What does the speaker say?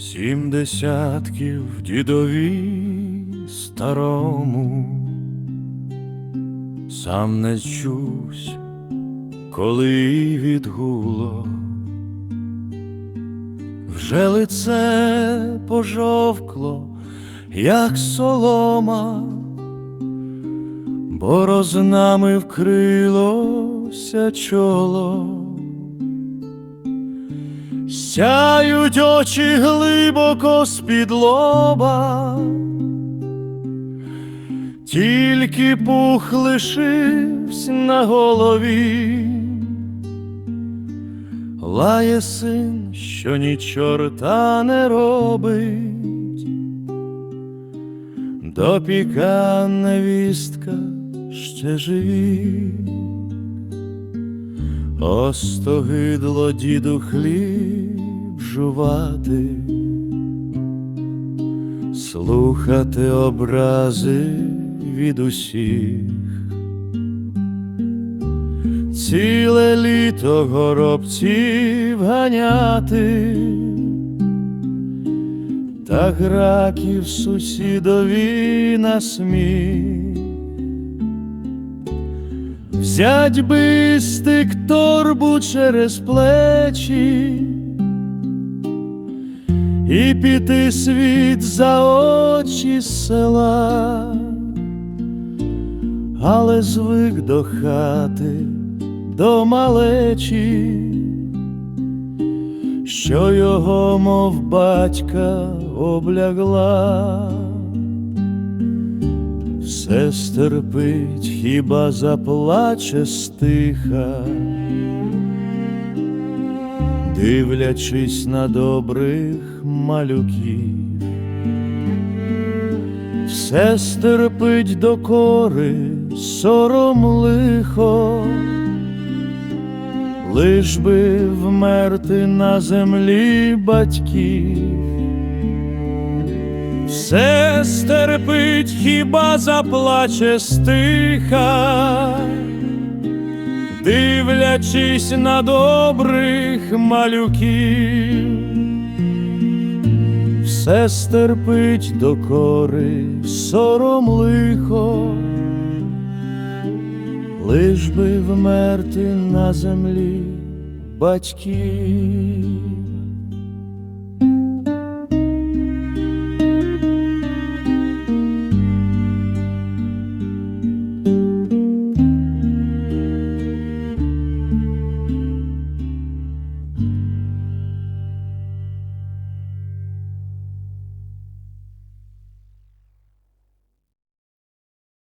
Сім десятків дідові старому, сам не чусь, коли відгуло, вже лице пожовкло, як солома, борознами вкрилося чоло. Сяють очі глибоко з-під лоба, тільки пух лишився на голові, лає син, що ні чорта не робить, допіка невістка ще живі. Остогидло діду хліб жувати, слухати образи від усіх, ціле літо горобців ганяти, та граків сусідові на сміх. Взять би стик торбу через плечі і піти світ за очі села, але звик до хати, до малечі, що його, мов батька, облягла все стерпить, хіба заплаче стиха, дивлячись на добрих малюків, все стерпить докори, сором лихо, лиш би вмерти на землі батьків. Все стерпить, хіба заплаче стиха, дивлячись на добрих малюків, все стерпить докори, сором лихо, лиш би вмерти на землі батьків.